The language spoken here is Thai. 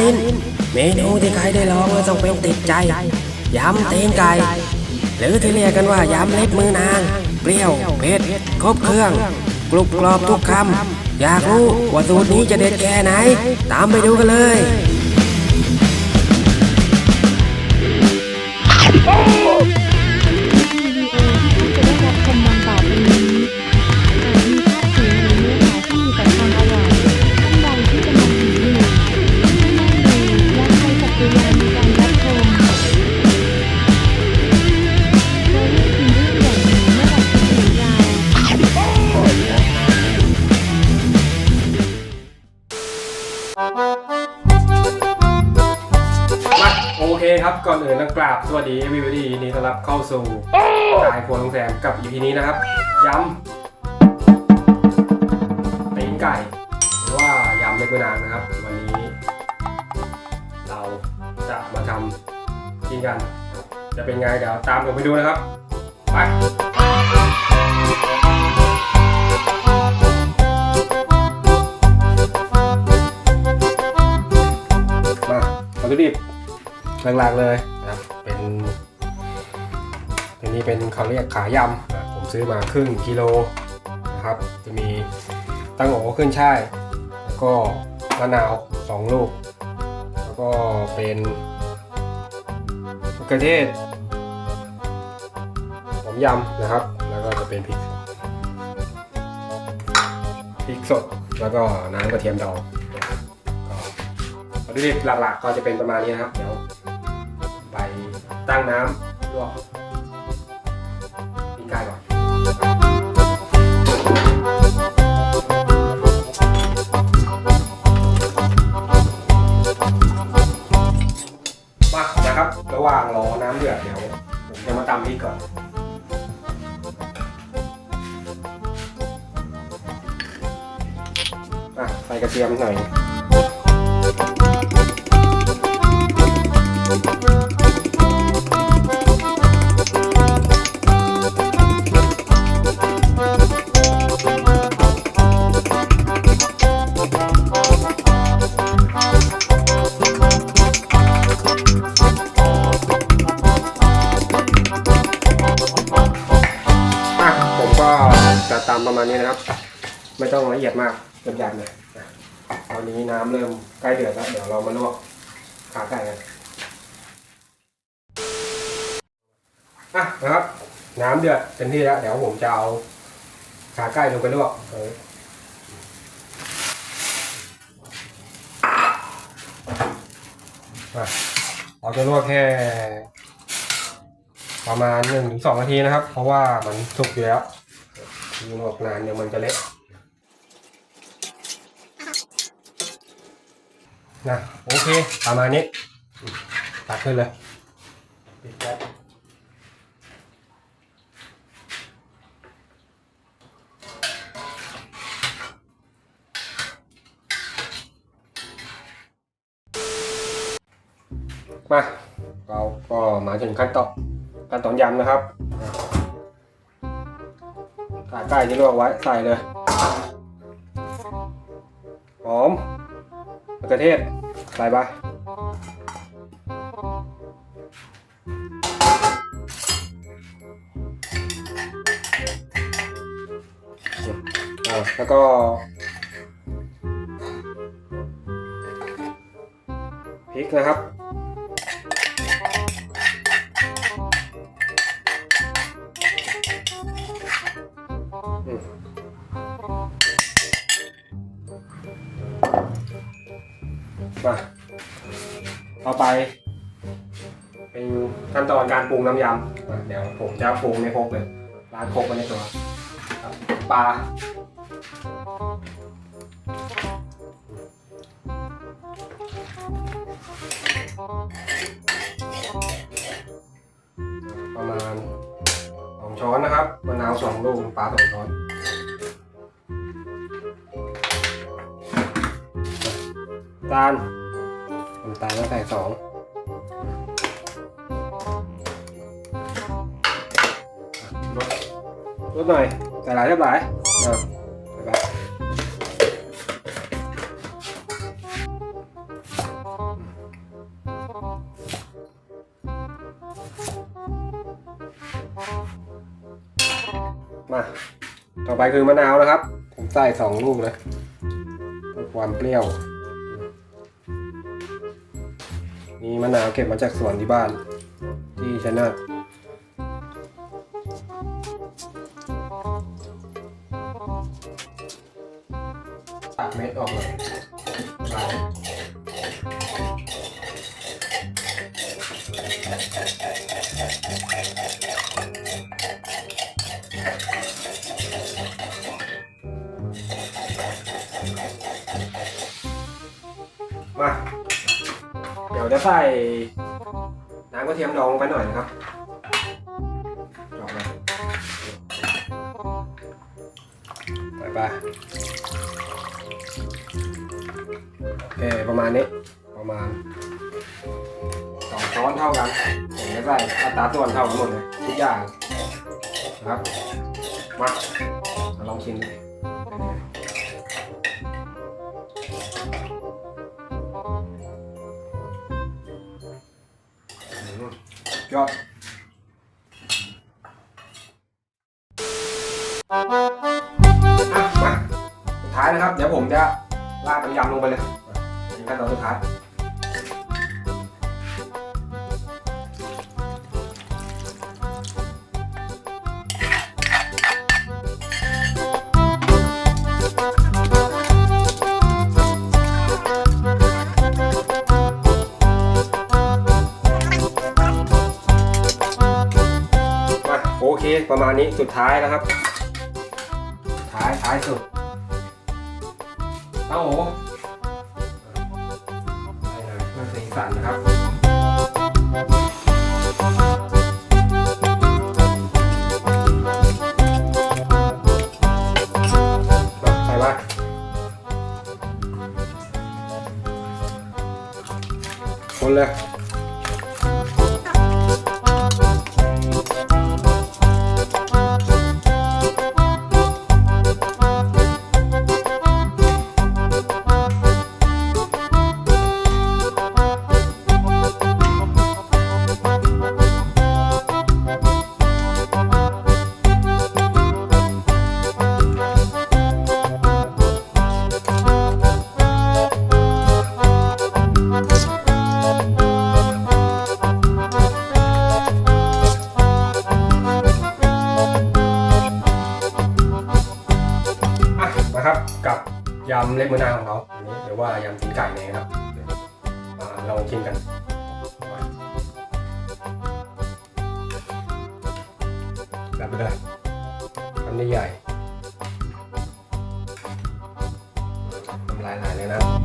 ลิ้น เมนูที่ใครได้ลองแล้วต้องเป็นติดใจยำตีนไก่ หรือที่เรียกกันว่ายำเล็บมือนาง เปรี้ยวเผ็ดครบเครื่อง กรุบกรอบทุกคำ อยากรู้ว่าสูตรนี้จะเด็ดแค่ไหน ตามไปดูกันเลย คครับ ก่อนอื่นต้องกราบสวัสดี everybody ยินดีต้อนรับเข้าสู่กายครัวลุงแซมกับ EP นี้นะครับยำตีนไก่ หรือว่ายำเล็กมะนาวนะครับ วันนี้ เราจะมาทำกินกัน จะเป็นไงเดี๋ยวตามผมไปดูนะครับ ไปมาวัตถุดิบ หลักๆเลยนะครับเป็นอันนี้เป็นเขาเรียกขายำนะผมซื้อมาครึ่งกิโลนะครับ จะมีตั้งโอขึ้นช่าย แล้วก็มะนาวสองลูก แล้วก็เป็นมะเขือเทศหอมยำนะครับ แล้วก็จะเป็นพริกพริกสดแล้วก็น้ำกระเทียมดองนะครับก็วัตถุดิบหลักๆก็จะเป็นประมาณนี้นะครับ เดี๋ยว ตั้งน้ำลวกปิ้งไก่ก่อน มานะครับ ระหว่างรอน้ำเดือดเดี๋ยวผมจะมาตำพริกก่อนอะใส่กระเทียมหน่อย ต้องละเอียดมากหยาบๆเลยอะตอนนี้น้ำเริ่มใกล้เดือดแล้ว เดี๋ยวเรามาลวกขาไก่กันอะนะครับ น้ำเดือดเต็มที่แล้ว เดี๋ยวผมจะเอาขาไก่ลงไปลวกเออเราจะลวกแค่ประมาณหนึ่งถึงสองนาทีนะครับ เพราะว่ามันสุกอยู่แล้วยิงออกนานเดี๋ยวมันจะเละ นะโอเค ประมาณนี้ ตักขึ้นเลยปิดแก๊สมาเราก็มาถึงขั้นตอนขั้นตอนยำนะครับขาไก่ที่ลวกไว้ใส่เลยหอม มะเขือเทศใส่ไปอ่าแล้วก็พริกนะครับ มาต่อไป เป็นขั้นตอนการปรุงน้ำยำอะเดี๋ยวผมจะปรุงในครกเลยล้างครกไว้ในตัวครับปลาประมาณสองช้อนนะครับมะนาวสองลูกปลาสองช้อนำตาลน้ำตาลก็ใส่สองลดหน่อยใส่หลายเท่าไหร่อะใส่ไปมา ต่อไปคือมะนาวนะครับ ผมใส่สองลูกนะเพื่อความเปรี้ยว มีมะนาวเก็บมาจากสวนที่บ้าน ที่ชนา ใส่น้ำกระเทียมดองลงไปหน่อยนะครับดองไปใส่ไปโอเคประมาณนี้ประมาณสองช้อนเท่ากันผมจะใส่อัตราส่วนเท่ากันหมดเลยทุกอย่างนะครับมามาลองชิมดู ยอดอะมาสุดท้ายนะครับ เดี๋ยวผมจะลาดน้ำยำลงไปเลยนี่ขั้นตอนสุดท้าย ประมาณนี้สุดท้ายนะครับ ท้ายท้ายสุดเต้าหูใส่หน่อยเพื่อสีสันนะครับมาใส่มาคนเลย ยายำตีนไก่เนยนะครับมาลองชิมกันแบบไปเลยทำได้ใหญ่ทำลายไหลเลยนะ